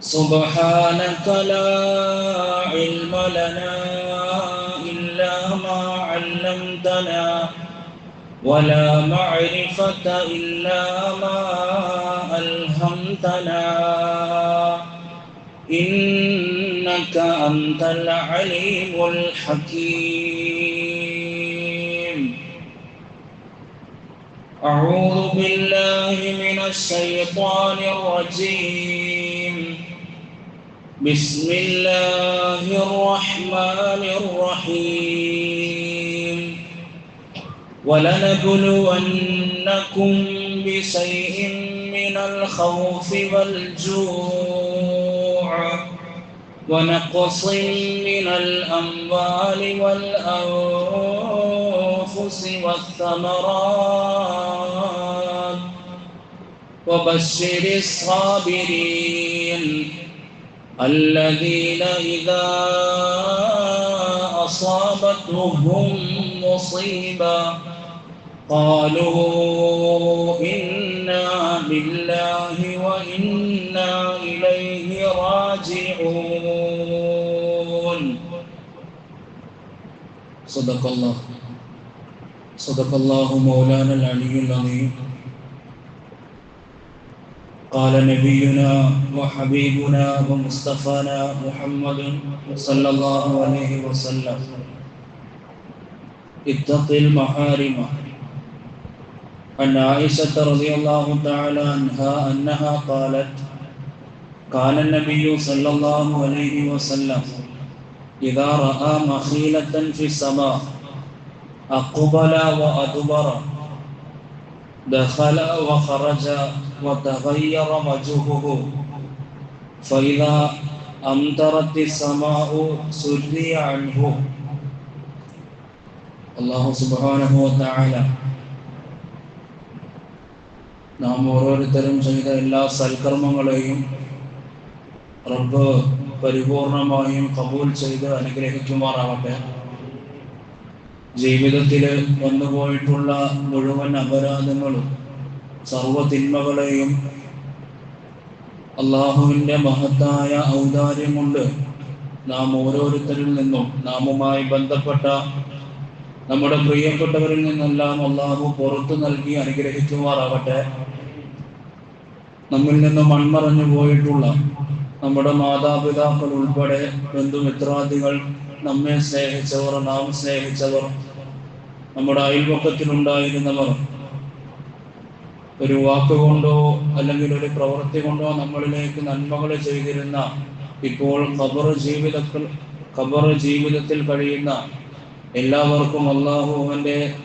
سبحانك لا علم لنا إلا ما علمتنا ولا معرفة إلا ما ألهمتنا. إنك أنت العليم الحكيم. أعوذ بالله من الشيطان الرجيم. بسم الله الرحمن الرحيم ولنبلونكم بشيء من الخوف والجوع ونقص من الأموال والأنفس والثمرات وبشر الصابرين الذين إذا أصابتهم مصيبة قالوا إنا لله وإنا إليه راجعون. صدق الله. صدق الله مولانا العلي العظيم. قال نبينا وحبيبنا ومصطفانا محمد صلى الله عليه وسلم. اتق المحارم. عن عائشة رضي الله تعالى عنها أنها قالت كان النبي صلى الله عليه وسلم إذا رأى مخيلة في السماء أقبل وأدبر. دخل وخرج وتغير وجهه فإذا أمطرت السماء سري عنه الله سبحانه وتعالى നാം ഓരോരുത്തരും ചെയ്ത എല്ലാ സൽക്കർമ്മങ്ങളെയും റബ്ബ് പരിപൂർണമായും കബൂൽ ചെയ്ത് അനുഗ്രഹിക്കുമാറാവട്ടെ ജീവിതത്തിൽ വന്നുപോയിട്ടുള്ള മുഴുവൻ അപരാധങ്ങളും സർവതിന്മകളെയും അള്ളാഹുവിന്റെ മഹത്തായ ഔദാര്യം കൊണ്ട് നാം ഓരോരുത്തരിൽ നിന്നും നാമുമായി ബന്ധപ്പെട്ട നമ്മുടെ പ്രിയപ്പെട്ടവരിൽ നിന്നെല്ലാം അള്ളാഹു പുറത്തു നൽകി അനുഗ്രഹിക്കുമാറാവട്ടെ നമ്മിൽ നിന്നും മൺമറഞ്ഞു പോയിട്ടുള്ള നമ്മുടെ മാതാപിതാക്കൾ ഉൾപ്പെടെ ബന്ധുമിത്രാദികൾ നമ്മെ സ്നേഹിച്ചവർ നാം സ്നേഹിച്ചവർ നമ്മുടെ അയൽപക്കത്തിലുണ്ടായിരുന്നവർ ഒരു വാക്കുകൊണ്ടോ അല്ലെങ്കിൽ ഒരു പ്രവൃത്തി കൊണ്ടോ നമ്മളിലേക്ക് നന്മകൾ ചെയ്തിരുന്ന ഇപ്പോൾ ഖബർ ജീവിതത്തിൽ ഖബർ ജീവിതത്തിൽ കഴിയുന്ന എല്ലാവർക്കും അള്ളാഹു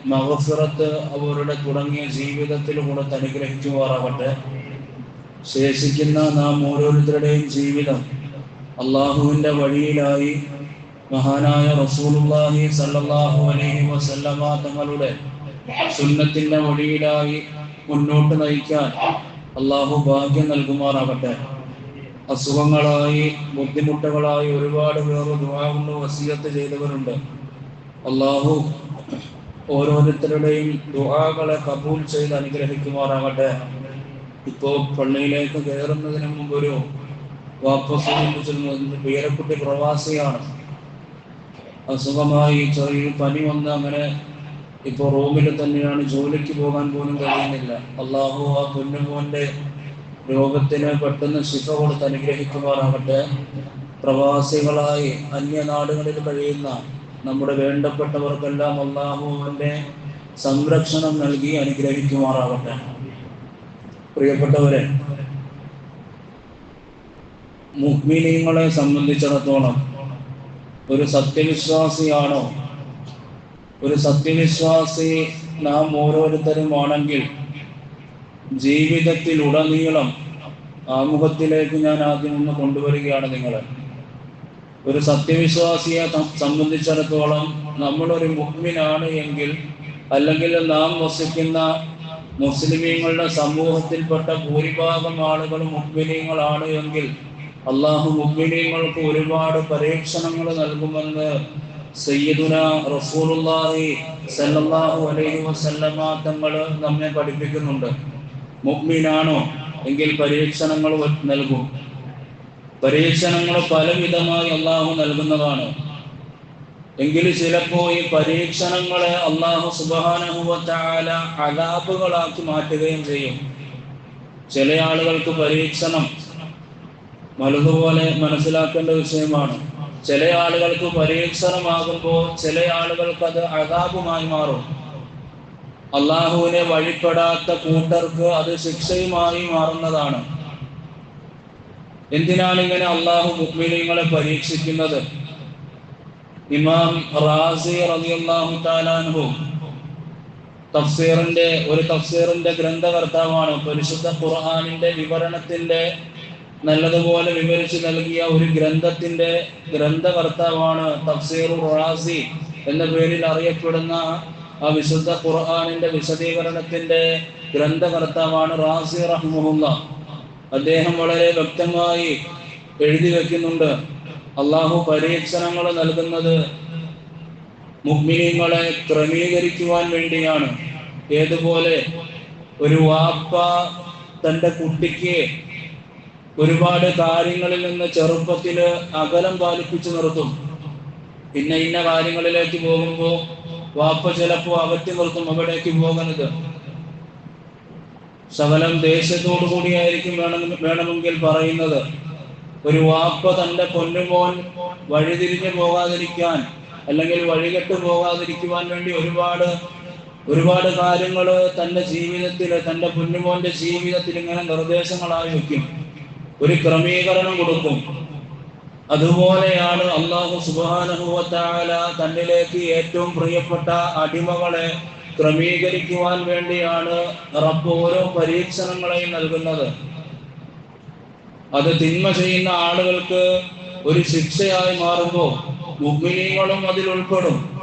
മഹഫിറത്ത് അവരുടെ തുടങ്ങിയ ജീവിതത്തിൽ അനുഗ്രഹിച്ചു അനുഗ്രഹിക്കുമാറാവട്ടെ ശേഷിക്കുന്ന നാം ഓരോരുത്തരുടെയും ജീവിതം അള്ളാഹുവിന്റെ വഴിയിലായി മഹാനായ റസൂലുള്ളാഹി സല്ലല്ലാഹു അലൈഹി വസല്ലമ തങ്ങളുടെ സുന്നത്തിന്റെ വഴിയിലായി മുന്നോട്ട് നയിക്കാൻ അള്ളാഹു ഭാഗ്യം നൽകുമാറാകട്ടെ. അസുഖങ്ങളായി ബുദ്ധിമുട്ടുകളായി ഒരുപാട് പേർ ദുവാകൊണ്ട് കൊണ്ട് വസീയത്ത് ചെയ്തവരുണ്ട്. അള്ളാഹു ഓരോരുത്തരുടെയും ദുആകളെ കബൂൽ ചെയ്ത് അനുഗ്രഹിക്കുമാറാകട്ടെ. ഇപ്പോ പള്ളിയിലേക്ക് കയറുന്നതിന് മുമ്പ് ഒരു വാപ്പസ് പേരക്കുട്ടി പ്രവാസിയാണ്. അസുഖമായി ചെറിയ പനി വന്ന് അങ്ങനെ ഇപ്പൊ റൂമിൽ തന്നെയാണ് ജോലിക്ക് പോകാൻ പോലും കഴിയുന്നില്ല. അള്ളാഹു ആ പൊന്നുമോന്റെ രോഗത്തിന് പെട്ടെന്ന് ശിഫ കൊടുത്ത് അനുഗ്രഹിക്കുമാറാകട്ടെ. പ്രവാസികളായി അന്യനാടുകളിൽ കഴിയുന്ന നമ്മുടെ വേണ്ടപ്പെട്ടവർക്കെല്ലാം അള്ളാഹുവിന്റെ സംരക്ഷണം നൽകി അനുഗ്രഹിക്കുമാറാകട്ടെ. പ്രിയപ്പെട്ടവരെ മുഹ്മിനീങ്ങളെ സംബന്ധിച്ചിടത്തോളം ഒരു സത്യവിശ്വാസിയാണോ? ഒരു സത്യവിശ്വാസി നാം ഓരോരുത്തരും ആണെങ്കിൽ ജീവിതത്തിൽ ഉടനീളം ആമുഖത്തിലേക്ക് ഞാൻ ആദ്യം ഒന്ന് കൊണ്ടുവരികയാണ് നിങ്ങളെ. ഒരു സത്യവിശ്വാസിയെ സംബന്ധിച്ചിടത്തോളം നമ്മളൊരു മുഹ്മിനാണ് എങ്കിൽ അല്ലെങ്കിൽ നാം വസിക്കുന്ന മുസ്ലിമീങ്ങളുടെ സമൂഹത്തിൽപ്പെട്ട ഭൂരിഭാഗം ആളുകൾ മുഗ്മിനീങ്ങളാണ് എങ്കിൽ അള്ളാഹു മുഗ്മിനീങ്ങൾക്ക് ഒരുപാട് പരീക്ഷണങ്ങൾ നൽകുമെന്ന് സയ്യിദുന റസൂലുള്ളാഹി സല്ലല്ലാഹു അലൈഹി വസല്ലമ തങ്ങൾ നമ്മെ പഠിപ്പിക്കുന്നുണ്ട്. മുഅ്മിനാണോ എങ്കിൽ പരീക്ഷണങ്ങൾ നൽകും. പരീക്ഷണങ്ങൾ പലവിധമായി അള്ളാഹു നൽകുന്നതാണ്. എങ്കിൽ ചിലപ്പോൾ ഈ പരീക്ഷണങ്ങളെ അള്ളാഹു സുബാനുഭവത്താല അതാപ്പുകളാക്കി മാറ്റുകയും ചെയ്യും. ചില ആളുകൾക്ക് പരീക്ഷണം മലതുപോലെ മനസ്സിലാക്കേണ്ട വിഷയമാണ്. ചില ആളുകൾക്ക് പരീക്ഷണമാകുമ്പോൾ ചില ആളുകൾക്ക് അത് അതാപുമായി മാറും. അള്ളാഹുവിനെ വഴിപ്പെടാത്ത കൂട്ടർക്ക് അത് ശിക്ഷയുമായി മാറുന്നതാണ്. എന്തിനാണ് ഇങ്ങനെ അള്ളാഹു മുക്മിനിങ്ങളെ പരീക്ഷിക്കുന്നത്? ഇമാം റാസി റളിയല്ലാഹു താലാൻഹു തഫ്സീറിന്റെ ഒരു തഫ്സീറിന്റെ ഗ്രന്ഥകർത്താവാണ്. പരിശുദ്ധ ഖുർആാനിന്റെ വിവരണത്തിന്റെ നല്ലതുപോലെ വിവരിച്ചു നൽകിയ ഒരു ഗ്രന്ഥത്തിന്റെ ഗ്രന്ഥകർത്താവാണ് തഫ്സീർ റാസി എന്ന പേരിൽ അറിയപ്പെടുന്ന ആ വിശുദ്ധ ഖുർആാനിന്റെ വിശദീകരണത്തിന്റെ ഗ്രന്ഥകർത്താവാണ് റാസി റഹ്മുല്ല അദ്ദേഹം വളരെ വ്യക്തമായി എഴുതി വെക്കുന്നുണ്ട്. അള്ളാഹു പരീക്ഷണങ്ങൾ നൽകുന്നത് മുഗ്മിനിങ്ങളെ ക്രമീകരിക്കുവാൻ വേണ്ടിയാണ്. ഏതുപോലെ ഒരു വാപ്പ തന്റെ കുട്ടിക്ക് ഒരുപാട് കാര്യങ്ങളിൽ നിന്ന് ചെറുപ്പത്തിൽ അകലം പാലിപ്പിച്ചു നിർത്തും. പിന്നെ ഇന്ന കാര്യങ്ങളിലേക്ക് പോകുമ്പോൾ വാപ്പ ചിലപ്പോൾ അകറ്റി നിർത്തും അവിടേക്ക് പോകുന്നത് ശകലം ദേഷ്യത്തോടു കൂടിയായിരിക്കും വേണം വേണമെങ്കിൽ പറയുന്നത്. ഒരു വാപ്പ തന്റെ പൊന്നുമോൻ വഴിതിരിഞ്ഞു പോകാതിരിക്കാൻ അല്ലെങ്കിൽ വഴികെട്ട് പോകാതിരിക്കുവാൻ വേണ്ടി ഒരുപാട് ഒരുപാട് കാര്യങ്ങൾ തന്റെ ജീവിതത്തിൽ തന്റെ പൊന്നുമോന്റെ ജീവിതത്തിൽ ഇങ്ങനെ നിർദ്ദേശങ്ങളായി വെക്കും ഒരു ക്രമീകരണം കൊടുക്കും. അതുപോലെയാണ് അള്ളാഹു സുബാനുഭവത്താല തന്നിലേക്ക് ഏറ്റവും പ്രിയപ്പെട്ട അടിമകളെ ക്രമീകരിക്കുവാൻ വേണ്ടിയാണ് റബ്ബ് ഓരോ പരീക്ഷണങ്ങളെയും നൽകുന്നത്. അത് തിന്മ ചെയ്യുന്ന ആളുകൾക്ക് ഒരു ശിക്ഷയായി മാറുമ്പോൾ മുഗ്മിനീങ്ങളും അതിൽ ഉൾപ്പെടും.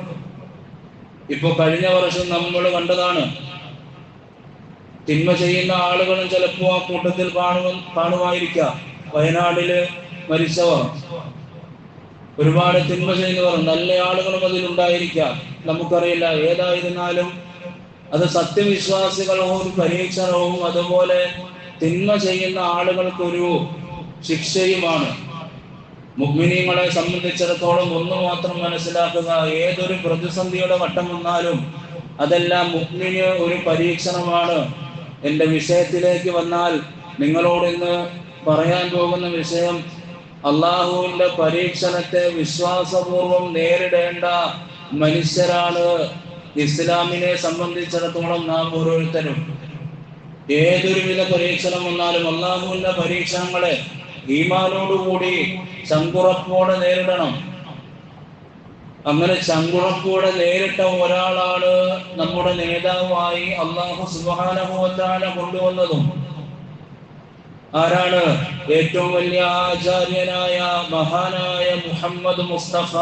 ഇപ്പൊ കഴിഞ്ഞ വർഷം നമ്മൾ കണ്ടതാണ്. തിന്മ ചെയ്യുന്ന ആളുകളും ചിലപ്പോൾ ആ കൂട്ടത്തിൽ കാണുക കാണുമായിരിക്കാം. വയനാടിൽ മരിച്ചവർ. ഒരുപാട് തിന്മ ചെയ്യുന്നവർ നല്ല ആളുകളും അതിലുണ്ടായിരിക്കാം നമുക്കറിയില്ല ഏതായിരുന്നാലും. അത് സത്യവിശ്വാസികളും പരീക്ഷണവും അതുപോലെ തിന്മ ചെയ്യുന്ന ആളുകൾക്കൊരു ശിക്ഷയുമാണ്. മുഗ്മിനീങ്ങളെ സംബന്ധിച്ചിടത്തോളം ഒന്ന് മാത്രം മനസ്സിലാക്കുക ഏതൊരു പ്രതിസന്ധിയുടെ വട്ടം വന്നാലും അതെല്ലാം മുഗ്മിന് ഒരു പരീക്ഷണമാണ്. എന്റെ വിഷയത്തിലേക്ക് വന്നാൽ നിങ്ങളോട് ഇന്ന് പറയാൻ പോകുന്ന വിഷയം അള്ളാഹുവിന്റെ പരീക്ഷണത്തെ വിശ്വാസപൂർവം നേരിടേണ്ട മനുഷ്യരാണ്. ഇസ്ലാമിനെ സംബന്ധിച്ചിടത്തോളം നാം ഓരോരുത്തരും. ഏതൊരുവിധ പരീക്ഷണം വന്നാലും അള്ളാഹുവിന്റെ പരീക്ഷണങ്ങളെ ഈമാനോടുകൂടി ചങ്കുറപ്പോടെ നേരിടണം. അങ്ങനെ ചങ്കുറപ്പോടെ നേരിട്ട ഒരാളാണ് നമ്മുടെ നേതാവായി അള്ളാഹു സുബാനഹുവത്താല കൊണ്ടുവന്നതും. ആരാണ്? ഏറ്റവും വലിയ ആചാര്യനായ മഹാനായ മുഹമ്മദ് മുസ്തഫ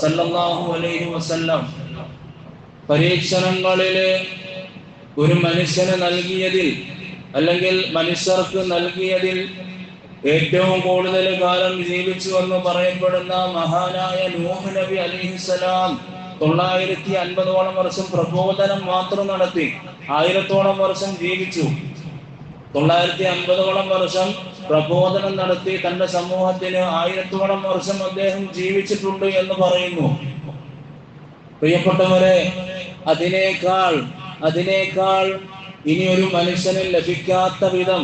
സല്ലല്ലാഹു അലൈഹി വസല്ലം. പരീക്ഷണങ്ങളിൽ ഒരു മനുഷ്യന് നൽകിയതിൽ അല്ലെങ്കിൽ മനുഷ്യർക്ക് നൽകിയതിൽ ഏറ്റവും കൂടുതൽ കാലം ജീവിച്ചു എന്ന് പറയപ്പെടുന്ന മഹാനായ നൂഹ് നബി അലിഹിസലാം തൊള്ളായിരത്തി അൻപതോളം വർഷം പ്രബോധനം മാത്രം നടത്തി ആയിരത്തോളം വർഷം ജീവിച്ചു. തൊള്ളായിരത്തി അൻപതോളം വർഷം പ്രബോധനം നടത്തി തന്റെ സമൂഹത്തിന് ആയിരത്തോളം വർഷം അദ്ദേഹം ജീവിച്ചിട്ടുണ്ട് എന്ന് പറയുന്നു. പ്രിയപ്പെട്ടവരെ അതിനേക്കാൾ അതിനേക്കാൾ ഇനി ഒരു മനുഷ്യന് ലഭിക്കാത്ത വിധം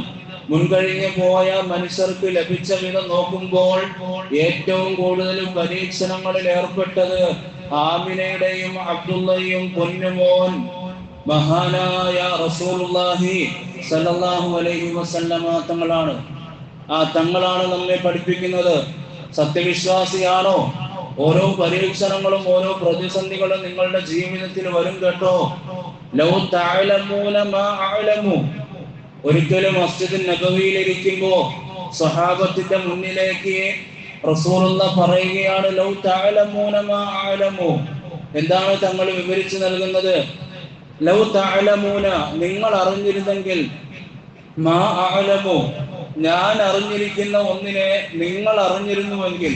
മുൻകഴിഞ്ഞു പോയ മനുഷ്യർക്ക് ലഭിച്ച വിധം നോക്കുമ്പോൾ ഏറ്റവും കൂടുതൽ പരീക്ഷണങ്ങളിൽ ഏർപ്പെട്ടത് ആമിനയുടെയും അബ്ദുള്ളയും പൊന്നുമോൻ മഹാനായ റസൂലുള്ളാഹി സല്ലല്ലാഹു അലൈഹി വസല്ലമ തങ്ങളാണ്. ആ തങ്ങളാണ് നമ്മെ പഠിപ്പിക്കുന്നത്. സത്യവിശ്വാസിയാണോ? ഓരോ പരീക്ഷണങ്ങളും ഓരോ പ്രതിസന്ധികളും നിങ്ങളുടെ ജീവിതത്തിൽ വരും കേട്ടോ. ലൗ ഒരിക്കലും മസ്ജിദ് നബവിയിൽ ഇരിക്കുമ്പോ മുന്നിലേക്ക് റസൂലുള്ള പറയുകയാണ് ലൗ തഅലമൂന മാ അഅലമു. എന്താണ് തങ്ങൾ വിവരിച്ചു നൽകുന്നത്? ലൗ തഅലമൂന നിങ്ങൾ അറിഞ്ഞിരുന്നെങ്കിൽ മാ ആലമോ ഞാൻ അറിഞ്ഞിരിക്കുന്ന ഒന്നിനെ നിങ്ങൾ അറിഞ്ഞിരുന്നുവെങ്കിൽ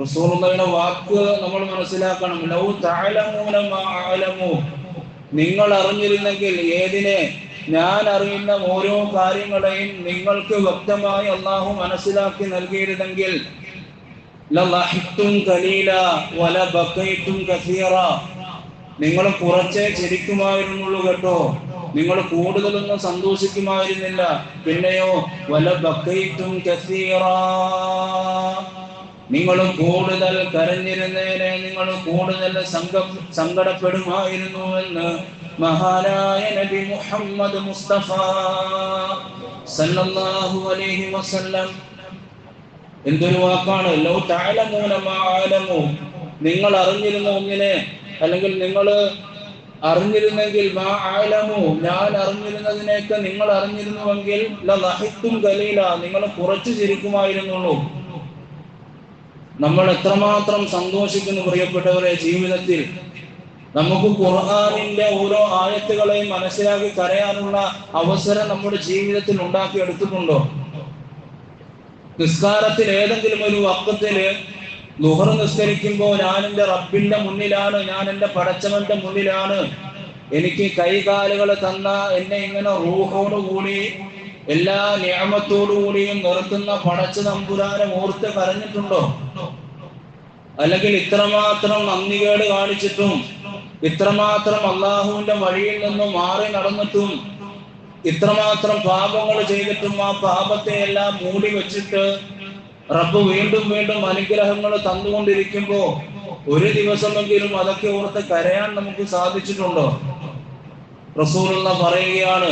റസൂലുള്ളയുടെ വാക്ക് നമ്മൾ മനസ്സിലാക്കണം. ലൗ തഅലമൂന മാ അഅലമു. നിങ്ങൾ അറിഞ്ഞിരുന്നെങ്കിൽ ഏതിനെ? ഞാൻ അറിയുന്ന ഓരോ കാര്യങ്ങളെയും നിങ്ങൾക്ക് വ്യക്തമായി അള്ളാഹു മനസ്സിലാക്കി നൽകിയിരുന്നെങ്കിൽ നിങ്ങൾ കുറച്ചേ ചിരിക്കുമായിരുന്നുള്ളൂ കേട്ടോ. നിങ്ങൾ കൂടുതലൊന്നും സന്തോഷിക്കുമായിരുന്നില്ല. പിന്നെയോ വല ബക്കൈത്തും കസീറ. നിങ്ങൾ കൂടുതൽ കരഞ്ഞിരുന്നേനെ നിങ്ങൾ കൂടുതൽ സങ്കടപ്പെടുമായിരുന്നു എന്ന് മഹാനായ നബി മുഹമ്മദ് മുസ്തഫ സല്ലല്ലാഹു അലൈഹി വസല്ലം എന്തൊരു വാക്കാണ്? ലോ തഅലമൂന മാ അലമു നിങ്ങൾ അറിഞ്ഞിരുന്ന ഒന്നിനെ അല്ലെങ്കിൽ നിങ്ങൾ അറിഞ്ഞിരുന്നെങ്കിൽ മാ ആലമു ഞാൻ അറിഞ്ഞിരുന്നതിനേക്ക് നിങ്ങൾ അറിഞ്ഞിരുന്നുവെങ്കിൽ ലഹിത്തും കലീല നിങ്ങൾ കുറച്ചു ചിരിക്കുമായിരുന്നുള്ളൂ. നമ്മൾ എത്രമാത്രം സന്തോഷിക്കുന്നു പ്രിയപ്പെട്ടവരെ ജീവിതത്തിൽ. നമുക്ക് ഖുർആാനിന്റെ ഓരോ ആയത്തുകളെയും മനസ്സിലാക്കി കരയാനുള്ള അവസരം നമ്മുടെ ജീവിതത്തിൽ ഉണ്ടാക്കി ഉണ്ടാക്കിയെടുത്തിട്ടുണ്ടോ? നിസ്കാരത്തിൽ ഏതെങ്കിലും ഒരു വക്കത്തിൽ നുഹർ നിസ്കരിക്കുമ്പോൾ ഞാൻ എന്റെ റബ്ബിന്റെ മുന്നിലാണ് ഞാൻ എന്റെ പടച്ചവന്റെ മുന്നിലാണ്. എനിക്ക് കൈകാലുകൾ തന്ന എന്നെ ഇങ്ങനെ റൂഹോടുകൂടി എല്ലാ നിയമത്തോടുകൂടിയും നിർത്തുന്ന പടച്ച നമ്പുരാനെ ഓർത്ത് കരഞ്ഞിട്ടുണ്ടോ? അല്ലെങ്കിൽ ഇത്രമാത്രം നന്ദികേട് കാണിച്ചിട്ടും ഇത്രമാത്രം അള്ളാഹുവിന്റെ വഴിയിൽ നിന്ന് മാറി നടന്നിട്ടും ഇത്രമാത്രം പാപങ്ങൾ ചെയ്തിട്ടും ആ പാപത്തെ എല്ലാം മൂടി വെച്ചിട്ട് റബ്ബ് വീണ്ടും വീണ്ടും അനുഗ്രഹങ്ങൾ തന്നുകൊണ്ടിരിക്കുമ്പോ ഒരു ദിവസമെങ്കിലും അതൊക്കെ ഓർത്ത് കരയാൻ നമുക്ക് സാധിച്ചിട്ടുണ്ടോ? റസൂലുള്ള പറയുകയാണ്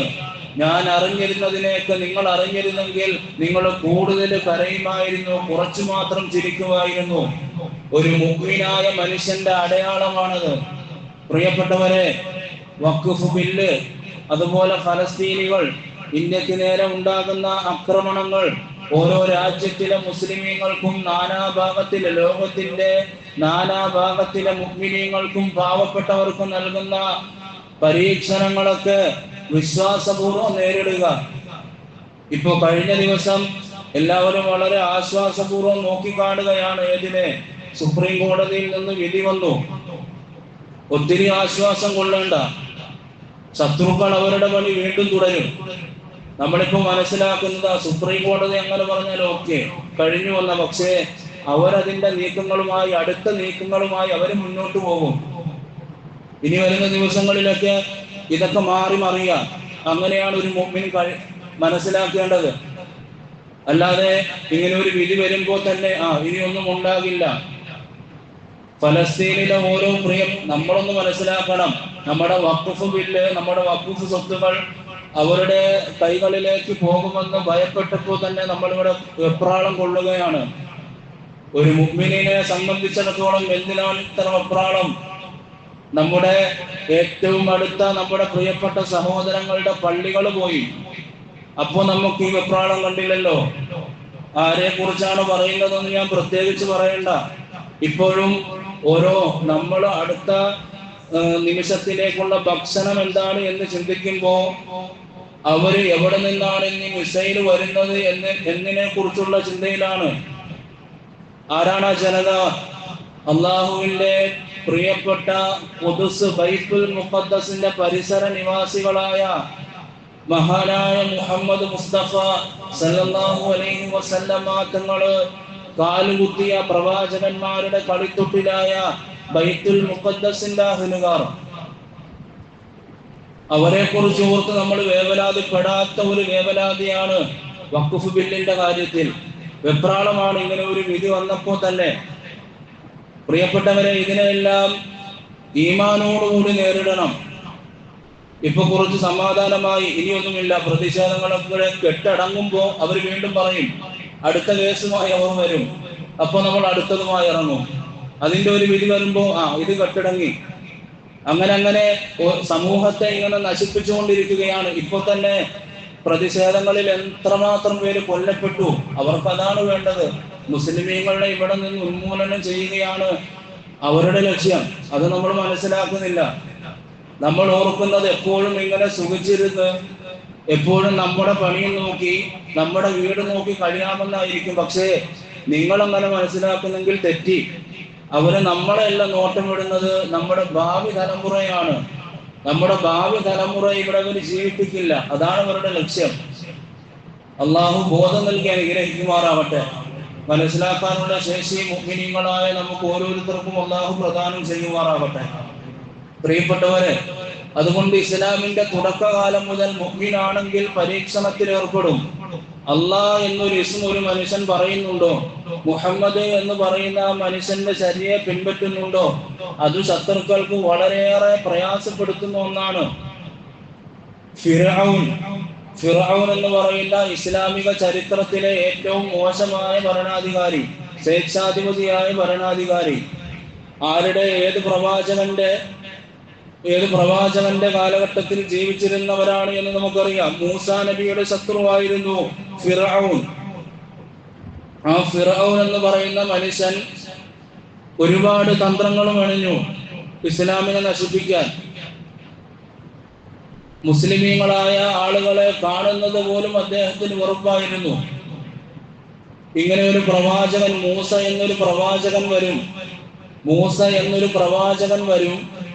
ഞാൻ അറിഞ്ഞിരുന്നതിനെയൊക്കെ നിങ്ങൾ അറിഞ്ഞിരുന്നെങ്കിൽ നിങ്ങൾ കൂടുതൽ കരയുമായിരുന്നു കുറച്ചു മാത്രം ചിരിക്കുമായിരുന്നു. ഒരു മുഗ്മിനായ മനുഷ്യന്റെ അടയാളമാണത്. പ്രിയപ്പെട്ടവരെ വഖഫ് ബില്ല് അതുപോലെ ഫലസ്തീനികൾ ഇന്ത്യയ്ക്ക് നേരെ ഉണ്ടാകുന്ന ആക്രമണങ്ങൾ ഓരോ രാജ്യത്തിലെ മുസ്ലിമീങ്ങൾക്കും നാനാഭാഗത്തിലെ ലോകത്തിന്റെ നാനാഭാഗത്തിലെ മുഗ്മിനീങ്ങൾക്കും പാവപ്പെട്ടവർക്കും നൽകുന്ന പരീക്ഷണങ്ങളൊക്കെ വിശ്വാസപൂർവം നേരിടുക. ഇപ്പോ കഴിഞ്ഞ ദിവസം എല്ലാവരും വളരെ ആശ്വാസപൂർവം നോക്കിക്കാണുകയാണ് ഏതിനെ? സുപ്രീം കോടതിയിൽ നിന്ന് വിധി വന്നു. ഒത്തിരി ആശ്വാസം കൊള്ളേണ്ട. ശത്രുക്കൾ അവരുടെ പണി വീണ്ടും തുടരും. നമ്മളിപ്പോ മനസ്സിലാക്കുന്നത് ആ സുപ്രീം കോടതി അങ്ങനെ പറഞ്ഞാൽ ഓക്കെ കഴിഞ്ഞു വന്ന പക്ഷേ അവരതിന്റെ നീക്കങ്ങളുമായി അടുത്ത നീക്കങ്ങളുമായി അവർ മുന്നോട്ട് പോകും. ഇനി വരുന്ന ദിവസങ്ങളിലൊക്കെ ഇതൊക്കെ മാറി മറിയ. അങ്ങനെയാണ് ഒരു മുമ്പിൻ മനസ്സിലാക്കേണ്ടത്. അല്ലാതെ ഇങ്ങനെ ഒരു വിധി വരുമ്പോൾ തന്നെ ആ ഇനിയൊന്നും ഉണ്ടാകില്ല. ഫലസ്തീനിലെ ഓരോ പ്രിയം നമ്മളൊന്ന് മനസ്സിലാക്കണം. നമ്മുടെ വക്കുഫ് ബില്ല് നമ്മുടെ വക്കുഫ് സ്വത്തുകൾ അവരുടെ കൈകളിലേക്ക് പോകുമെന്ന് ഭയപ്പെട്ടപ്പോൾ തന്നെ നമ്മളിവിടെ വെപ്രാളം കൊള്ളുകയാണ്. ഒരു മുഗ്മിനെ സംബന്ധിച്ചിടത്തോളം എന്തിനാണ് ഇത്ര വെപ്രാളം? നമ്മുടെ ഏറ്റവും അടുത്ത നമ്മുടെ പ്രിയപ്പെട്ട സഹോദരങ്ങളുടെ പള്ളികൾ പോയി. അപ്പോ നമുക്ക് ഈ വെപ്രാളം കണ്ടില്ലല്ലോ. ആരെ കുറിച്ചാണ് പറയുന്നതെന്ന് ഞാൻ പ്രത്യേകിച്ച് പറയണ്ട. ഇപ്പോഴും ഓരോ നമ്മൾ അടുത്ത നിമിഷത്തിലേക്കുള്ള ഭക്ഷണം എന്താണ് എന്ന് ചിന്തിക്കുമ്പോ അവർ എവിടെ നിന്നാണ് ഇനി മിസൈൽ വരുന്നത് എന്ന് എന്നിനെ കുറിച്ചുള്ള ചിന്തയിലാണ്. ആരാണ് ജനത? അള്ളാഹുവിന്റെ പ്രിയപ്പെട്ട പൊതുസ് ബൈത്തുൽ മുഖദ്ദസിന്റെ പരിസര നിവാസികളായ മഹാനായ മുഹമ്മദ് മുസ്തഫ സല്ലല്ലാഹു അലൈഹി വസല്ലമ തങ്ങൾ കാലുകുത്തിയ പ്രവാചകന്മാരുടെ കളിത്തൊട്ടിലായ ബൈത്തുൽ മുഖദ്ദസിന്റെ അഹ്ലുകാർ അവരെ കുറിച്ച് ഓർത്ത് നമ്മൾ വേവലാതിപ്പെടാത്ത ഒരു വേവലാതിയാണ് വക്കുഫ് ബില്ലിന്റെ കാര്യത്തിൽ. വെപ്രാളമാണ് ഇങ്ങനെ ഒരു വിധി വന്നപ്പോൾ തന്നെ. പ്രിയപ്പെട്ടവരെ ഇതിനെല്ലാം ഈമാനോടുകൂടി നേരിടണം. ഇപ്പൊ കുറച്ച് സമാധാനമായി ഇനിയൊന്നുമില്ല. പ്രതിഷേധങ്ങളൊക്കെ കെട്ടടങ്ങുമ്പോൾ അവർ വീണ്ടും പറയും അടുത്ത കേസുമായി അവർ വരും. അപ്പൊ നമ്മൾ അടുത്തതുമായി ഇറങ്ങും. അതിന്റെ ഒരു വിധി വരുമ്പോ ആ ഇത് കെട്ടിടങ്ങി. അങ്ങനെ അങ്ങനെ സമൂഹത്തെ ഇങ്ങനെ നശിപ്പിച്ചുകൊണ്ടിരിക്കുകയാണ്. ഇപ്പൊ തന്നെ പ്രതിഷേധങ്ങളിൽ എത്രമാത്രം പേര് കൊല്ലപ്പെട്ടു. അവർക്ക് അതാണ് വേണ്ടത്. മുസ്ലിമീങ്ങളുടെ ഇവിടെ നിന്ന് ഉന്മൂലനം ചെയ്യുകയാണ് അവരുടെ ലക്ഷ്യം. അത് നമ്മൾ മനസ്സിലാക്കുന്നില്ല. നമ്മൾ ഓർക്കുന്നത് എപ്പോഴും ഇങ്ങനെ സുഖിച്ചിരുന്ന് എപ്പോഴും നമ്മുടെ പണിയും നോക്കി നമ്മുടെ വീട് നോക്കി കഴിയാമെന്നായിരിക്കും. പക്ഷേ നിങ്ങൾ അങ്ങനെ മനസ്സിലാക്കുന്നെങ്കിൽ തെറ്റി. അവർ നോട്ടം വിടുന്നത് നമ്മുടെ ഭാവി തലമുറയാണ്. നമ്മുടെ ഭാവി തലമുറ ഇവിടെ അവർ ജീവിപ്പിക്കില്ല. അതാണ് അവരുടെ ലക്ഷ്യം. അള്ളാഹു ബോധം നൽകി അനുഗ്രഹിക്കുമാറാവട്ടെ. മനസ്സിലാക്കാനുള്ള ശേഷി മുഗ്മിനിങ്ങളായ നമുക്ക് ഓരോരുത്തർക്കും അള്ളാഹു പ്രദാനം ചെയ്യുമാറാവട്ടെ. പ്രിയപ്പെട്ടവരെ അതുകൊണ്ട് ഇസ്ലാമിന്റെ തുടക്കകാലം മുതൽ മുഗ്മിനാണെങ്കിൽ പരീക്ഷണത്തിൽ ഏർപ്പെടും. അള്ളാ എന്നൊരു ഇസ്മ ഒരു മനുഷ്യൻ പറയുന്നുണ്ടോ? മുഹമ്മദ് എന്ന് പറയുന്ന ആ മനുഷ്യന്റെ ശരിയെ പിൻപറ്റുന്നുണ്ടോ? അത് ശത്രുക്കൾക്ക് വളരെയേറെ പ്രയാസപ്പെടുത്തുന്ന ഒന്നാണ്. ഫിറൌൻ ഫിറൌൻ എന്ന് പറയുന്ന ഇസ്ലാമിക ചരിത്രത്തിലെ ഏറ്റവും മോശമായ ഭരണാധികാരി സ്വേച്ഛാധിപതിയായ ഭരണാധികാരി. ആരുടെ? ഏത് പ്രവാചകന്റെ? ഏത് പ്രവാചകന്റെ കാലഘട്ടത്തിൽ ജീവിച്ചിരുന്നവരാണ് എന്ന് നമുക്കറിയാം. മൂസ നബിയുടെ ശത്രുവായിരുന്നു ഫിറൌൻ ആ ഫിറൌൻ എന്ന് പറയുന്ന മനുഷ്യൻ ഒരുപാട് തന്ത്രങ്ങളും അണിഞ്ഞു ഇസ്ലാമിനെ നശിപ്പിക്കാൻ. മുസ്ലിമീങ്ങളായ ആളുകളെ കാണുന്നത് പോലും അദ്ദേഹത്തിന് ഉറപ്പായിരുന്നു. ഇങ്ങനെ ഒരു പ്രവാചകൻ മൂസ എന്നൊരു പ്രവാചകൻ വരും. മൂസ എന്നൊരു പ്രവാചകൻ വരും.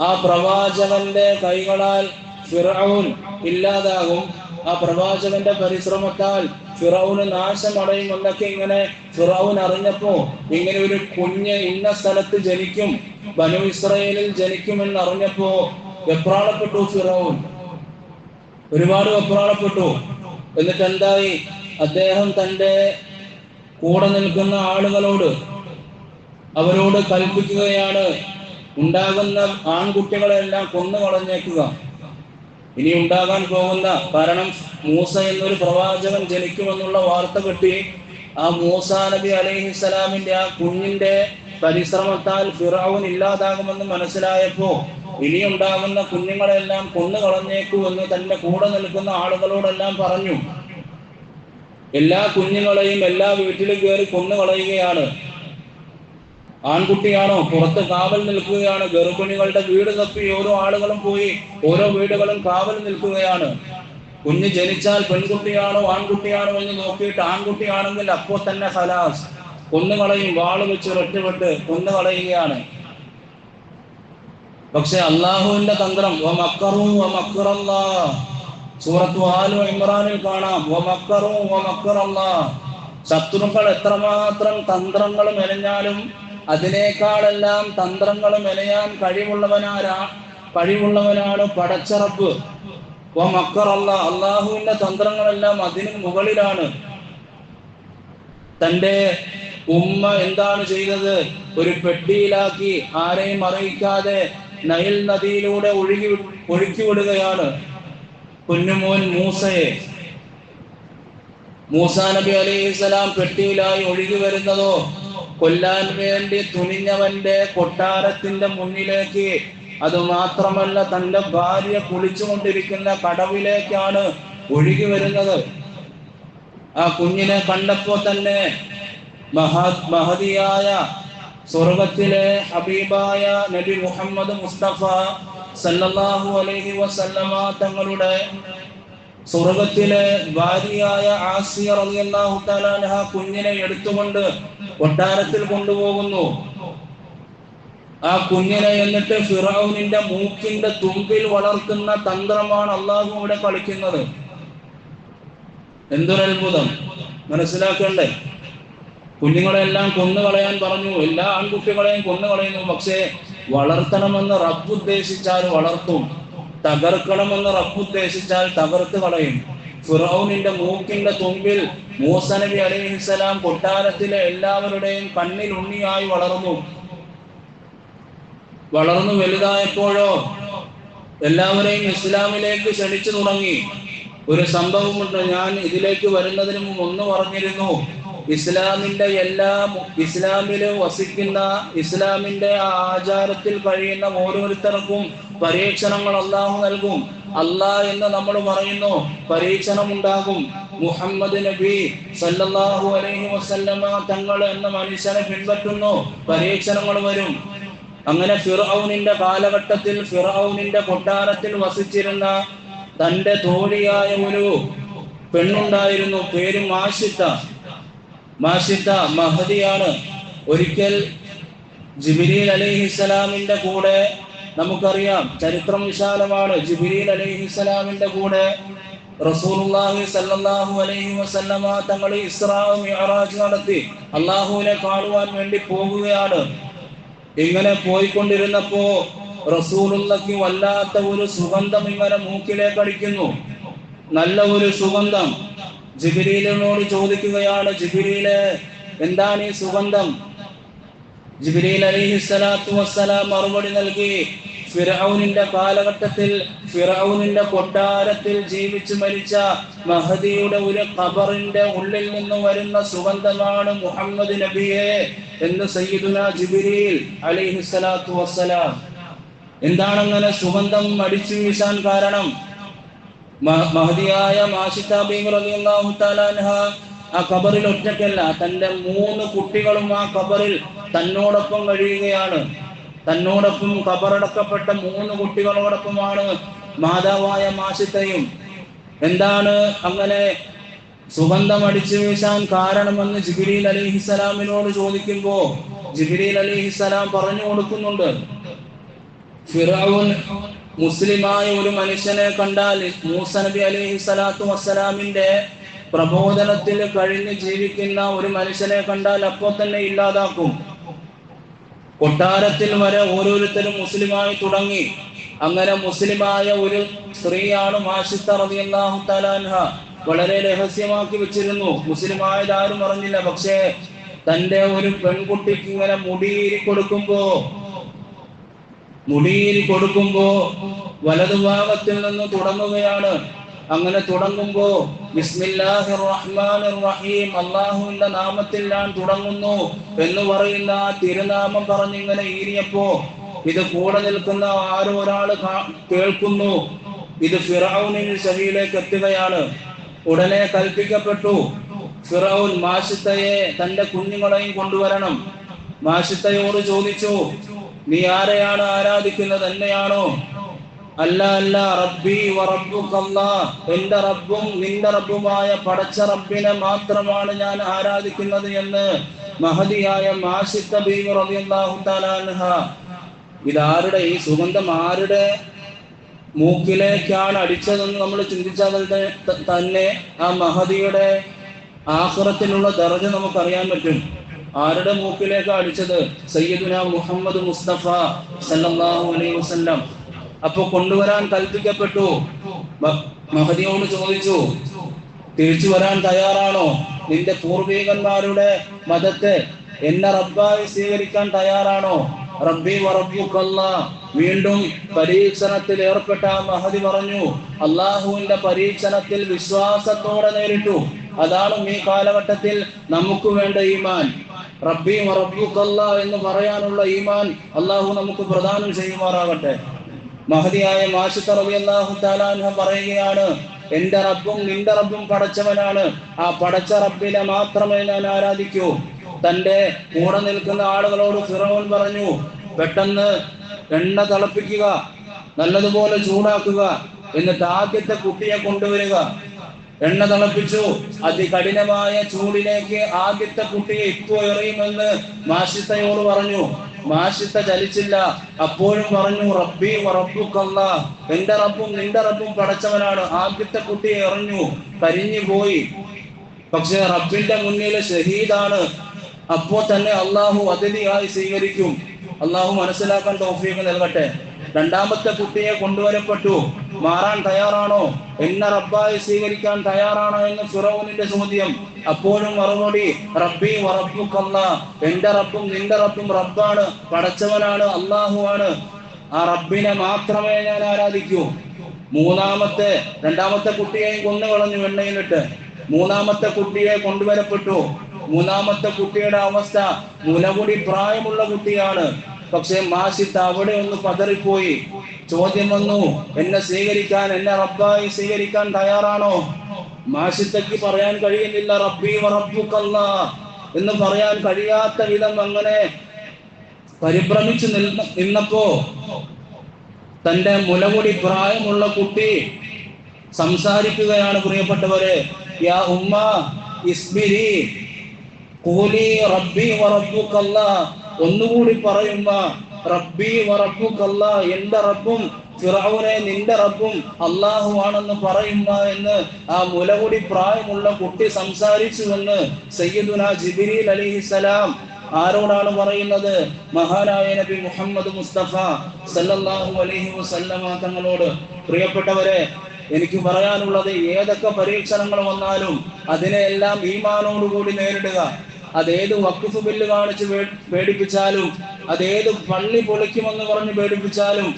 ആ പ്രവാചകന്റെ കൈകളാൽ ഫിറൌൻ ഇല്ലാതാകും. ആ പ്രവാചകന്റെ പരിശ്രമത്താൽ ഫിറൌന് അടയും എന്നൊക്കെ ഇങ്ങനെ ഫിറൌൻ അറിഞ്ഞപ്പോ ഇങ്ങനെ ഒരു കുഞ്ഞ് ഇന്ന സ്ഥലത്ത് ജനിക്കും ബനു ഇസ്രയേലിൽ ജനിക്കുമെന്ന് അറിഞ്ഞപ്പോ വെപ്രാളപ്പെട്ടു ഫിറൌൻ. ഒരുപാട് വെപ്രാളപ്പെട്ടു. എന്നിട്ട് എന്തായി അദ്ദേഹം തന്റെ കൂടെ നിൽക്കുന്ന ആളുകളോട് അവരോട് കൽപ്പിക്കുകയാണ്. ഉണ്ടാകുന്ന ആൺകുട്ടികളെല്ലാം കൊന്നു കളഞ്ഞേക്കുക ഇനി ഉണ്ടാകാൻ പോകുന്ന കാരണം മൂസ എന്നൊരു പ്രവാചകൻ ജനിക്കുമെന്നുള്ള വാർത്ത കിട്ടി ആ മൂസ നബി അലൈഹിസ്സലാമിന്റെ ആ കുഞ്ഞിന്റെ പരിശ്രമത്താൽ ഫിറാവുൻ ഇല്ലാതാകുമെന്ന് മനസ്സിലായപ്പോ ഇനി ഉണ്ടാകുന്ന കുഞ്ഞുങ്ങളെല്ലാം കൊന്നു കളഞ്ഞേക്കൂ എന്ന് തന്റെ കൂടെ നിൽക്കുന്ന ആളുകളോടെല്ലാം പറഞ്ഞു. എല്ലാ കുഞ്ഞുങ്ങളെയും എല്ലാ വീട്ടിലും കയറി കൊന്നു കളയുകയാണ് ആൺകുട്ടിയാണോ പുറത്ത് കാവൽ നിൽക്കുകയാണ്? ഗർഭിണികളുടെ വീട് തപ്പി ഓരോ ആളുകളും പോയി ഓരോ വീടുകളും കാവൽ നിൽക്കുകയാണ്. കുഞ്ഞ് ജനിച്ചാൽ പെൺകുട്ടിയാണോ ആൺകുട്ടിയാണോ എന്ന് നോക്കിയിട്ട് ആൺകുട്ടിയാണെങ്കിൽ അപ്പോ തന്നെ സലാസ് കൊന്നുകളയും വാൾ വെച്ച് ഒറ്റപ്പെട്ട് കൊന്നുകളയുകയാണ് പക്ഷെ അള്ളാഹുവിന്റെ തന്ത്രം സൂറത്തു ആലു ഇമ്രാനിൽ കാണാം ശത്രുക്കൾ എത്രമാത്രം തന്ത്രങ്ങൾ മെനഞ്ഞാലും അതിനേക്കാളെല്ലാം തന്ത്രങ്ങൾ മെനയാൻ കഴിവുള്ളവനാരാ? കഴിവുള്ളവനാണ് പടച്ചറപ്പ് ഓ മക്കർ അല്ല അള്ളാഹുവിന്റെ തന്ത്രങ്ങളെല്ലാം അതിന് മുകളിലാണ്. തന്റെ ഉമ്മ എന്താണ് ചെയ്തത്? ഒരു പെട്ടിയിലാക്കി ആരെയും അറിയിക്കാതെ നയൽ നദിയിലൂടെ ഒഴുകി ഒഴുക്കി വിടുകയാണ്. കുഞ്ഞുമോൻ മൂസയെ. മൂസാ നബി അലൈഹിസ്സലാം പെട്ടിയിലായി ഒഴുകി വരുന്നതോ? കൊല്ലാൻ വേണ്ടി തുനിഞ്ഞവന്റെ കൊട്ടാരത്തിന്റെ മുന്നിലേക്ക്. അത് മാത്രമല്ല തന്റെ ഭാര്യ കുളിച്ചുകൊണ്ടിരിക്കുന്ന കടവിലേക്കാണ് ഒഴുകി വരുന്നത്. ആ കുഞ്ഞിനെ കണ്ടപ്പോ തന്നെ മഹാ മഹതിയായ സ്വർഗത്തിലെ ഹബീബായ നബി മുഹമ്മദ് മുസ്തഫ സല്ലല്ലാഹു അലൈഹി വസല്ലമ തങ്ങളുടെ സ്വർഗത്തിലെ ഭാര്യയായ ആസിയ റളിയല്ലാഹു തആല അൻഹ കുഞ്ഞിനെ എടുത്തുകൊണ്ട് കൊട്ടാരത്തിൽ കൊണ്ടുപോകുന്നു. ആ കുഞ്ഞിനെ എന്നിട്ട് ഫിറൌനിന്റെ മൂക്കിന്റെ തുമ്പിൽ വളർത്തുന്ന തന്ത്രമാണ് അള്ളാഹു ഇവിടെ കളിക്കുന്നത്. എന്തൊരു അത്ഭുതം മനസ്സിലാക്കണ്ടേ? കുഞ്ഞുങ്ങളെല്ലാം കൊന്നുകളയാൻ പറഞ്ഞു. എല്ലാ ആൺകുട്ടികളെയും കൊന്നുകളയുന്നു പക്ഷേ വളർത്തണമെന്ന് റബ്ബ് ഉദ്ദേശിച്ചാൽ വളർത്തും. തകർക്കണമെന്ന് റബ്ബ് ഉദ്ദേശിച്ചാൽ തകർത്ത് കളയും. ഫിറൌനിന്റെ മൂക്കിന്റെ തുമ്പിൽ മൂസ നബി അലൈഹിസ്സലാം കൊട്ടാരത്തിലെ എല്ലാവരുടെയും കണ്ണിൽ ഉണ്ണിയായി വളർന്നു. വളർന്നു വലുതായപ്പോഴോ എല്ലാവരെയും ഇസ്ലാമിലേക്ക് ക്ഷണിച്ചു തുടങ്ങി. ഒരു സംഭവമുണ്ട്. ഞാൻ ഇതിലേക്ക് വരുന്നതിന് മുമ്പ് ഒന്ന് പറഞ്ഞിരുന്നു. ഇസ്ലാമിന്റെ എല്ലാ ഇസ്ലാമിൽ വസിക്കുന്ന ഇസ്ലാമിന്റെ ആചാരത്തിൽ കഴിയുന്ന ഓരോരുത്തർക്കും പരീക്ഷണങ്ങൾ അള്ളാഹു നൽകും. അല്ലാ എന്ന് നമ്മൾ പറയുന്നു പരീക്ഷണം ഉണ്ടാകും മുഹമ്മദ് നബി സല്ലല്ലാഹു അലൈഹി വസല്ലമ തങ്ങൾ എന്ന മനുഷ്യനെ പിൻപറ്റുന്നു പരീക്ഷണങ്ങൾ വരും. അങ്ങനെ ഫിറൌനിന്റെ കാലഘട്ടത്തിൽ ഫിറൌനിന്റെ കൊട്ടാരത്തിൽ വസിച്ചിരുന്ന തന്റെ തോഴിയായ ഒരു പെണ്ണുണ്ടായിരുന്നു പേര് മാഷിത്ത. മാഷിത്ത മഹദിയാണ് ഒരിക്കൽ ജിബിരിൽ അലൈഹിസ്സലാമിന്റെ കൂടെ നമുക്കറിയാം ചരിത്രം വിശാലമാണ്. ജിബിരിൽ അലൈഹിസ്സലാമിന്റെ കൂടെ റസൂലുള്ളാഹി സല്ലല്ലാഹു അലൈഹി വസല്ലമ തങ്ങൾ ഇസ്രാ മിഅറാജ് നടത്തി അള്ളാഹുവിനെ കാണുവാൻ വേണ്ടി പോകുകയാണ്. ഇങ്ങനെ പോയിക്കൊണ്ടിരുന്നപ്പോ റസൂലുള്ളക്ക് വല്ലാത്ത ഒരു സുഗന്ധം ഇങ്ങനെ മൂക്കിലേക്ക് അടിക്കുന്നു. നല്ല ഒരു സുഗന്ധം. ജിബിരിലിനോട് ചോദിക്കുകയാണ് ജിബിരിയിൽ എന്താണ് ഈ സുഗന്ധം? ജിബിരിയിൽ അലിഹി സ്വലാത്തു വസ്സലാം മറുപടി നൽകി ഫിറൌനിന്റെ കാലഘട്ടത്തിൽ ഫിറൌനിന്റെ കൊട്ടാരത്തിൽ ജീവിച്ചു മരിച്ച മഹദിയുടെ ഒരു ഖബറിന്റെ ഉള്ളിൽ നിന്ന് വരുന്ന സുഗന്ധമാണ് മുഹമ്മദ് നബിയെ എന്ന് സയ്യിദുന ജിബിരിയിൽ അലിഹി സ്വലാത്തു വസ്സലാം. എന്താണങ്ങനെ സുഗന്ധം അടിച്ചു വീശാൻ കാരണം? മഹദിയായ മാഷിത്ത ആ ഖബറിൽ ഒറ്റയ്ക്കല്ല തന്റെ മൂന്ന് കുട്ടികളും ആ ഖബറിൽ തന്നോടൊപ്പം കഴിയുകയാണ്. തന്നോടൊപ്പം ഖബറടക്കപ്പെട്ട മൂന്ന് കുട്ടികളോടൊപ്പമാണ് മാതാവായ മാഷിത്തയും. എന്താണ് അങ്ങനെ സുഗന്ധം അടിച്ചു വീശാൻ കാരണമെന്ന് ജിബിരിൽ അലിഹിസലാമിനോട് ചോദിക്കുമ്പോ ജിബിരിൽ അലിഹിസലാം പറഞ്ഞു കൊടുക്കുന്നുണ്ട്. ഫിറൌൻ മുസ്ലിമായ ഒരു മനുഷ്യനെ കണ്ടാൽ മൂസ നബി അലൈഹി സ്വലാത്തു വസ്സലാമിന്റെ പ്രബോധനത്തിൽ കഴിഞ്ഞ് ജീവിക്കുന്ന ഒരു മനുഷ്യനെ കണ്ടാൽ അപ്പോൾ തന്നെ ഇല്ലാതാക്കും. കൊട്ടാരത്തിൽ വരെ ഓരോരുത്തരും മുസ്ലിമായി തുടങ്ങി. അങ്ങനെ മുസ്ലിമായ ഒരു സ്ത്രീയാണ് മാഷിത്ത റളിയല്ലാഹു തലാൻഹ വളരെ രഹസ്യമാക്കി വെച്ചിരുന്നു. മുസ്ലിമായത് ആരും അറിഞ്ഞില്ല. പക്ഷേ തന്റെ ഒരു പെൺകുട്ടിക്ക് ഇങ്ങനെ മുടിയിരി കൊടുക്കുമ്പോ മുടിയിൽ കൊടുക്കുമ്പോ വലതുഭാഗത്തിൽ നിന്ന് തുടങ്ങുകയാണ്. അങ്ങനെ തുടങ്ങുമ്പോ ബിസ്മില്ലാഹിർ റഹ്മാനിർ റഹീം അള്ളാഹുവിന്റെ നാമത്തിൽ ഞാൻ തുടങ്ങുന്നു എന്ന് പറയുന്ന ആ തിരുനാമം പറഞ്ഞിങ്ങനെ ഈരിയപ്പോ ഇത് കൂടെ നിൽക്കുന്ന ആരോ ഒരാൾ കേൾക്കുന്നു. ഇത് ഫിറൌനിന് ശരിയിലേക്ക് എത്തുകയാണ്. ഉടനെ കൽപ്പിക്കപ്പെട്ടു. ഫിറൌൻ മാഷിത്തയെ തന്റെ കുഞ്ഞുങ്ങളെയും കൊണ്ടുവരണം. മാഷിത്തയോട് ചോദിച്ചു നീ ആരെയാണ് ആരാധിക്കുന്നത്? എന്നെയാണോ? അല്ല അല്ല റബ്ബി വറബ്ബുക്കല്ലാ എന്റെ റബ്ബും നിന്റെ റബ്ബുമായ പടച്ച റബ്ബിനെ മാത്രമാണ് ഞാൻ ആരാധിക്കുന്നത് എന്ന് മഹതിയായ മാഷിത്ത ബീവി ഇതാരുടെ? ഈ സുഗന്ധം ആരുടെ മൂക്കിലേക്കാണ് അടിച്ചതെന്ന് നമ്മൾ ചിന്തിച്ചാൽ തന്നെ- ആ മഹതിയുടെ ആഹ്റത്തിനുള്ള ദർജ നമുക്കറിയാൻ പറ്റും. ആരുടെ മൂക്കിലേക്ക് അടിച്ചത്? സയ്യദുന മുഹമ്മദ് മുസ്തഫ സല്ലല്ലാഹു അലൈഹി വസല്ലം. അപ്പൊ കൊണ്ടുവരാൻ കൽപ്പിക്കപ്പെട്ടു. മഹദിയോട് ചോദിച്ചു തിരിച്ചു വരാൻ തയ്യാറാണോ? നിന്റെ പൂർവികന്മാരുടെ മതത്തെ എന്നെ റബ്ബായി സ്വീകരിക്കാൻ തയ്യാറാണോ? റബ്ബി വറബ്ബുക്കല്ല വീണ്ടും പരീക്ഷണത്തിൽ ഏർപ്പെട്ട ആ മഹദി പറഞ്ഞു അള്ളാഹുവിന്റെ പരീക്ഷണത്തിൽ വിശ്വാസത്തോടെ നേരിട്ടു. അതാണ് ഈ കാലഘട്ടത്തിൽ നമുക്ക് വേണ്ട ഈമാൻ. റബ്ബി റബ്ബുക്കല്ല എന്ന് പറയാനുള്ള ഈമാൻ അള്ളാഹു നമുക്ക് പ്രദാനം ചെയ്യുമാറാകട്ടെ. മഹതിയായ മാഷിത്ത റബി അള്ളാഹു താലാൻഹ പറയുകയാണ് എന്റെ റബ്ബും നിന്റെ റബ്ബും പടച്ചവനാണ്. ആ പടച്ച റബ്ബിനെ മാത്രമേ ഞാൻ ആരാധിക്കൂ. തന്റെ കൂടെ നിൽക്കുന്ന ആളുകളോട് ഫിറോൻ പറഞ്ഞു പെട്ടെന്ന് എണ്ണ തിളപ്പിക്കുക നല്ലതുപോലെ ചൂടാക്കുക എന്നിട്ട് ആദ്യത്തെ കുട്ടിയെ കൊണ്ടുവരിക. എണ്ണ തിളപ്പിച്ചു. അതികഠിനമായ ചൂടിലേക്ക് ആദ്യത്തെ കുട്ടിയെ ഇപ്പോ എറിയുമെന്ന് മാഷിത്തയോട് പറഞ്ഞു. മാഷിത്ത ചലിച്ചില്ല. അപ്പോഴും പറഞ്ഞു റബ്ബി റബ്ബുക്കല്ല. എന്റെ റബ്ബും നിന്റെ റബ്ബും പടച്ചവനാണ്. ആദ്യത്തെ കുട്ടിയെ എറിഞ്ഞു. കരിഞ്ഞു പോയി. പക്ഷെ റബ്ബിന്റെ മുന്നിൽ ഷഹീദാണ്. അപ്പോ തന്നെ അള്ളാഹു അതിഥിയായി സ്വീകരിക്കും. അള്ളാഹു മനസ്സിലാക്കാൻ തോഫിയൊക്കെ നൽകട്ടെ. രണ്ടാമത്തെ കുട്ടിയെ കൊണ്ടുവരപ്പെട്ടു. മാറാൻ തയ്യാറാണോ? എന്നെ റബ്ബായി സ്വീകരിക്കാൻ തയ്യാറാണോ എന്ന് ഫിറോനിന്റെ ചോദ്യം. അപ്പോഴും മറുപടി റബ്ബി വറബുക്കല്ല എന്റെ റബ്ബും നിന്റെ റബ്ബും റബ്ബാണ് പടച്ചവനാണ് അള്ളാഹുവാണ് ആ റബ്ബിനെ മാത്രമേ ഞാൻ ആരാധിക്കൂ. മൂന്നാമത്തെ രണ്ടാമത്തെ കുട്ടിയെയും കൊന്നു കളഞ്ഞു വെണ്ണയിലിട്ട് മൂന്നാമത്തെ കുട്ടിയെ കൊണ്ടുവരപ്പെട്ടു. മൂന്നാമത്തെ കുട്ടിയുടെ അവസ്ഥ മുലകുടി പ്രായമുള്ള കുട്ടിയാണ്. പക്ഷെ മാഷിത്ത് അവിടെ ഒന്ന് പതറിപ്പോയി. ചോദ്യം വന്നു എന്നെ സ്വീകരിക്കാൻ എന്നെ റബ്ബായി സ്വീകരിക്കാൻ തയ്യാറാണോ? മാഷിത്തക്ക് പറയാൻ കഴിയുന്നില്ല റബ്ബി റബ്ബുക്കല്ല എന്ന് പറയാൻ കഴിയാത്ത വിധം അങ്ങനെ പരിഭ്രമിച്ചു നിന്ന നിന്നപ്പോ തന്റെ മുലകുടി പ്രായമുള്ള കുട്ടി സംസാരിക്കുകയാണ് പ്രിയപ്പെട്ടവരെ. യാ ഉമ്മ ഇസ്ബിരി കൂലി റബ്ബി വറബ്ബുക്കല്ല ഒന്നുകൂടി പറയുന്ന റബ്ബി വറബുക്കല്ല എന്റെ റബ്ബും ഫിറൌനെ നിന്റെ റബ്ബും അള്ളാഹു ആണെന്ന് പറയുന്ന എന്ന് ആ മുലകുടി പ്രായമുള്ള കുട്ടി സംസാരിച്ചുവെന്ന് സയ്യിദുന ജിബിരിൽ അലിഹിസലാം ആരോടാണ് പറയുന്നത്? മഹാനായ നബി മുഹമ്മദ് മുസ്തഫ സല്ലല്ലാഹു അലൈഹി വസല്ലമ തങ്ങളോട് പ്രിയപ്പെട്ടവരെ എനിക്ക് പറയാനുള്ളത് ഏതൊക്കെ പരീക്ഷണങ്ങൾ വന്നാലും അതിനെല്ലാം ഈമാനോടുകൂടി നേരിടുക. അതേത് വക്കുഫ് ബില്ല് കാണിച്ച് പേടിപ്പിച്ചാലും അതേത് പള്ളി പൊളിക്കുമെന്ന് പറഞ്ഞ് പേടിപ്പിച്ചാലും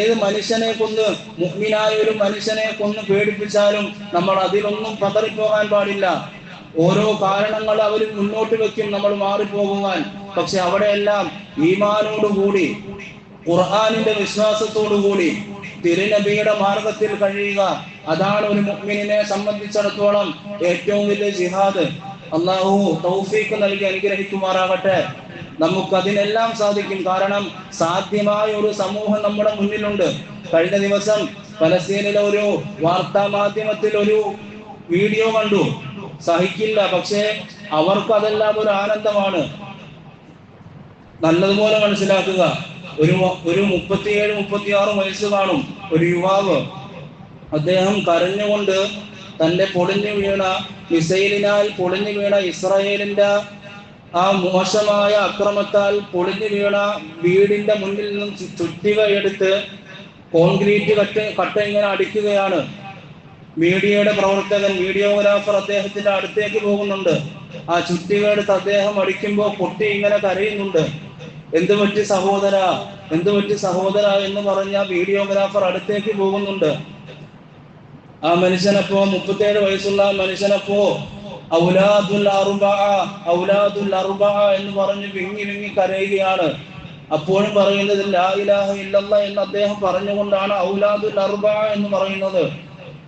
ഏത് മനുഷ്യനെ കൊന്ന് മുഹ്മിനായ ഒരു മനുഷ്യനെ കൊന്ന് പേടിപ്പിച്ചാലും നമ്മൾ അതിലൊന്നും പതറിപ്പോകാൻ പാടില്ല. ഓരോ കാരണങ്ങൾ അവർ മുന്നോട്ട് വെക്കും നമ്മൾ മാറിപ്പോകുവാൻ. പക്ഷെ അവിടെയെല്ലാം ഈമാനോടുകൂടി ഖുർആാനിന്റെ വിശ്വാസത്തോടുകൂടി തിരുനബിയുടെ മാർഗത്തിൽ കഴിയുക. അതാണ് ഒരു മുഹ്മിനെ സംബന്ധിച്ചിടത്തോളം ഏറ്റവും വലിയ ജിഹാദ്. അള്ളാഹു തൗഫീഖ് നൽകി അനുഗ്രഹിക്കുമാറാവട്ടെ നമുക്ക് അതിനെല്ലാം സാധിക്കും. കാരണം സാധ്യമായ ഒരു സമൂഹം നമ്മുടെ മുന്നിലുണ്ട്. കഴിഞ്ഞ ദിവസം പലസ്തീനിലെ ഒരു വാർത്താ മാധ്യമത്തിൽ ഒരു വീഡിയോ കണ്ടു. സഹിക്കില്ല. പക്ഷേ അവർക്ക് അതെല്ലാം ഒരു ആനന്ദമാണ്. നല്ലതുപോലെ മനസ്സിലാക്കുക. ഒരു ഒരു മുപ്പത്തിയേഴ് മുപ്പത്തിയാറ് വയസ്സ് കാണും ഒരു യുവാവ്. അദ്ദേഹം കരഞ്ഞുകൊണ്ട് തന്റെ പൊളിഞ്ഞു വീണ മിസൈലിനാൽ പൊളിഞ്ഞു വീണ ഇസ്രായേലിന്റെ ആ മോശമായ അക്രമത്താൽ പൊളിഞ്ഞു വീണ വീടിന്റെ മുന്നിൽ നിന്നും ചുറ്റിക എടുത്ത് കോൺക്രീറ്റ് കട്ട് കട്ട ഇങ്ങനെ അടിക്കുകയാണ്. മീഡിയയുടെ പ്രവർത്തകൻ വീഡിയോഗ്രാഫർ അദ്ദേഹത്തിന്റെ അടുത്തേക്ക് പോകുന്നുണ്ട്. ആ ചുറ്റിക എടുത്ത് അദ്ദേഹം അടിക്കുമ്പോൾ പൊട്ടി ഇങ്ങനെ കരയുന്നുണ്ട്. എന്തു പറ്റി സഹോദര? എന്തു പറ്റി സഹോദര? എന്ന് പറഞ്ഞ വീഡിയോഗ്രാഫർ അടുത്തേക്ക് പോകുന്നുണ്ട്. ആ മനുഷ്യനപ്പോ മുപ്പത്തേഴ് വയസ്സുള്ള മനുഷ്യനപ്പോ ഔലാദുൽ ഔലാദുൽ എന്ന് പറഞ്ഞ് വിങ്ങി വിങ്ങി കരയുകയാണ്. അപ്പോഴും പറയുന്നത് ഇലാഹ എന്ന് അദ്ദേഹം പറഞ്ഞുകൊണ്ടാണ് ഔലാദുൽ അറുബ എന്ന് പറയുന്നത്.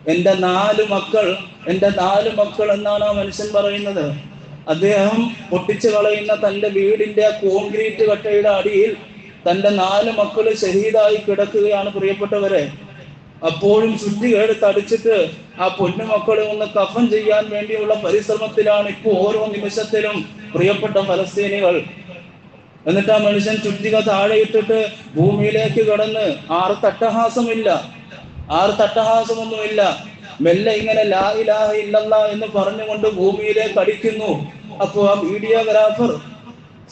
എന്റെ നാല് മക്കൾ എന്റെ നാല് മക്കൾ എന്നാണ് ആ മനുഷ്യൻ പറയുന്നത്. അദ്ദേഹം പൊട്ടിച്ചു കളയുന്ന തന്റെ വീടിന്റെ കോൺക്രീറ്റ് കട്ടയുടെ അടിയിൽ തന്റെ നാല് മക്കൾ ഷഹീദായി കിടക്കുകയാണ് പ്രിയപ്പെട്ടവരെ. അപ്പോഴും ശുദ്ധികേട് തടിച്ചിട്ട് ആ പൊന്നുമക്കളെ ഒന്ന് കഫൻ ചെയ്യാൻ വേണ്ടിയുള്ള പരിശ്രമത്തിലാണ് ഇപ്പോൾ ഓരോ നിമിഷത്തിലും പ്രിയപ്പെട്ട ഫലസ്തീനികൾ. എന്നിട്ട് ആ മനുഷ്യൻ ചുറ്റിക താഴെ ഇട്ടിട്ട് ഭൂമിയിലേക്ക് കിടന്ന് ആറ് തട്ടഹാസമില്ല. ആറ് തട്ടഹാസമൊന്നുമില്ല. മെല്ലെ ഇങ്ങനെ ലാ ഇലാഹ ഇല്ലല്ല എന്ന് പറഞ്ഞുകൊണ്ട് ഭൂമിയിലേക്ക് അടിക്കുന്നു. അപ്പോ ആ വീഡിയോഗ്രാഫർ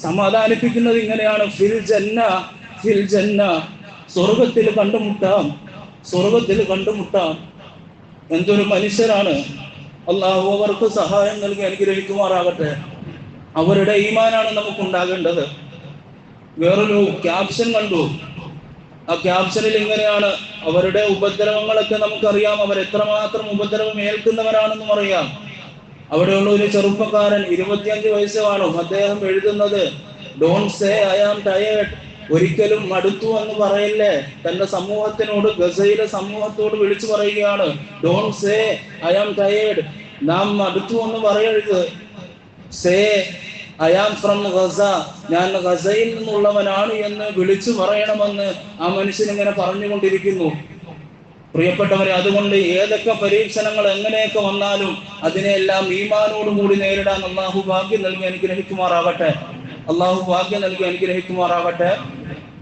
സമാധാനിപ്പിക്കുന്നത് ഇങ്ങനെയാണ്. ഫിൽ ജന്ന ഫിൽ ജന്ന. സ്വർഗത്തിൽ കണ്ടുമുട്ടാം. സ്വർഗത്തിൽ കണ്ടുമുട്ടാം എന്തൊരു മനുഷ്യരാണ്. അള്ളാഹു അവർക്ക് സഹായം നൽകി അനുഗ്രഹിക്കുമാറാകട്ടെ. അവരുടെ ഈമാനാണ് നമുക്ക് ഉണ്ടാകേണ്ടത് വേറൊരു ക്യാപ്ഷൻ കണ്ടു. ആ ക്യാപ്ഷനിൽ ഇങ്ങനെയാണ്. അവരുടെ ഉപദ്രവങ്ങളൊക്കെ നമുക്കറിയാം. അവർ എത്രമാത്രം ഉപദ്രവം ഏൽക്കുന്നവരാണെന്നും അറിയാം. അവിടെയുള്ള ഒരു ചെറുപ്പക്കാരൻ ഇരുപത്തിയഞ്ച് വയസ്സ് അദ്ദേഹം എഴുതുന്നത് don't say I am tired ഒരിക്കലും മടുത്തു എന്ന് പറയില്ലേ? തന്റെ സമൂഹത്തിനോട് ഗസയിലെ സമൂഹത്തോട് വിളിച്ചു പറയുകയാണ്. Don't say I am tired നാം മടുത്തു എന്ന് പറയരുത്. Say I am from Gaza. ഞാൻ ഗസയിൽ നിന്നുള്ളവനാണ് എന്ന് വിളിച്ചു പറയണമെന്ന് ആ മനുഷ്യൻ ഇങ്ങനെ പറഞ്ഞുകൊണ്ടിരിക്കുന്നു. പ്രിയപ്പെട്ടവരെ അതുകൊണ്ട് ഏതൊക്കെ പരീക്ഷണങ്ങൾ എങ്ങനെയൊക്കെ വന്നാലും അതിനെയെല്ലാം ഈമാനോടുകൂടി നേരിടാൻ അള്ളാഹു ഭാഗ്യം നൽകി അനുഗ്രഹിക്കുമാറാകട്ടെ. അള്ളാഹു ഭാഗ്യം നൽകി അനുഗ്രഹിക്കുമാറാകട്ടെ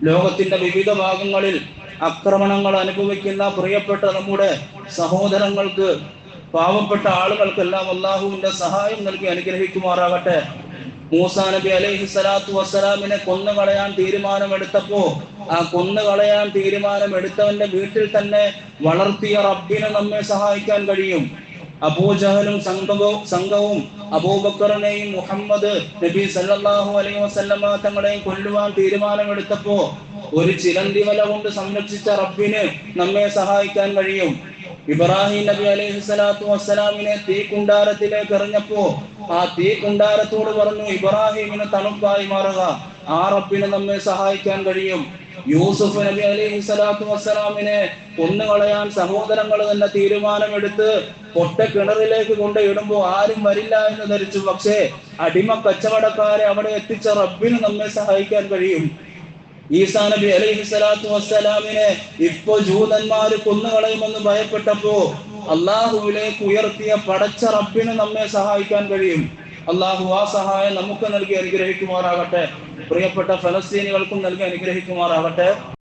ലോകത്തിന്റെ വിവിധ ഭാഗങ്ങളിൽ ആക്രമണങ്ങൾ അനുഭവിക്കുന്ന പ്രിയപ്പെട്ട നമ്മുടെ സഹോദരങ്ങൾക്ക് പാവപ്പെട്ട ആളുകൾക്കെല്ലാം അള്ളാഹുവിന്റെ സഹായം നൽകി അനുഗ്രഹിക്കുമാറാകട്ടെ മൂസാ നബി അലൈഹി സ്വലാത്തു വസ്സലാമിനെ കൊന്നുകളയാൻ തീരുമാനമെടുത്തപ്പോ ആ കൊന്നുകളയാൻ തീരുമാനമെടുത്തവന്റെ വീട്ടിൽ തന്നെ വളർത്തിയ റബ്ബിനെ നമ്മെ സഹായിക്കാൻ കഴിയും. അബൂജഹലും സംഘവും സംഘവും അബൂബക്കറിനെയും മുഹമ്മദ് നബി സല്ലല്ലാഹു അലൈഹി വസല്ലമ തങ്ങളെയും കൊല്ലുവാൻ തീരുമാനമെടുത്തപ്പോ ഒരു ചിലന്തി വല കൊണ്ട് സംരക്ഷിച്ച റബ്ബിന് നമ്മെ സഹായിക്കാൻ കഴിയും. ഇബ്രാഹിം നബി അലൈഹി സ്വലാത്തു വസ്സലാമിനെ തീ കുണ്ടാരത്തിലേക്ക് എറിഞ്ഞപ്പോ ആ തീ കുണ്ടാരത്തോട് പറഞ്ഞു ഇബ്രാഹിമിന് തണുപ്പായി മാറുക. ആ റബ്ബിന് നമ്മെ സഹായിക്കാൻ കഴിയും. യൂസുഫ് നബി അലൈഹി സ്വലാത്തു വസ്സലാമിനെ കൊന്നുകളയാൻ സഹോദരങ്ങൾ തന്നെ തീരുമാനമെടുത്ത് പൊട്ട കിണറിലേക്ക് കൊണ്ട് ഇടുമ്പോ ആരും വരില്ല എന്ന് ധരിച്ചു. പക്ഷേ അടിമ കച്ചവടക്കാരെ അവിടെ എത്തിച്ച റബ്ബിന് നമ്മെ സഹായിക്കാൻ കഴിയും. ഈസാ നബി അലൈഹി സ്വലാത്തു വസ്സലാമിനെ ഇപ്പൊ ജൂതന്മാര് കൊന്നുകളയുമെന്ന് ഭയപ്പെട്ടപ്പോ അള്ളാഹുവിലേക്ക് ഉയർത്തിയ പടച്ച റബ്ബിന് നമ്മെ സഹായിക്കാൻ കഴിയും. അള്ളാഹു ആ സഹായം നമുക്ക് നൽകി അനുഗ്രഹിക്കുമാറാകട്ടെ. പ്രിയപ്പെട്ട ഫലസ്തീനികൾക്കും നൽകി അനുഗ്രഹിക്കുമാറാകട്ടെ.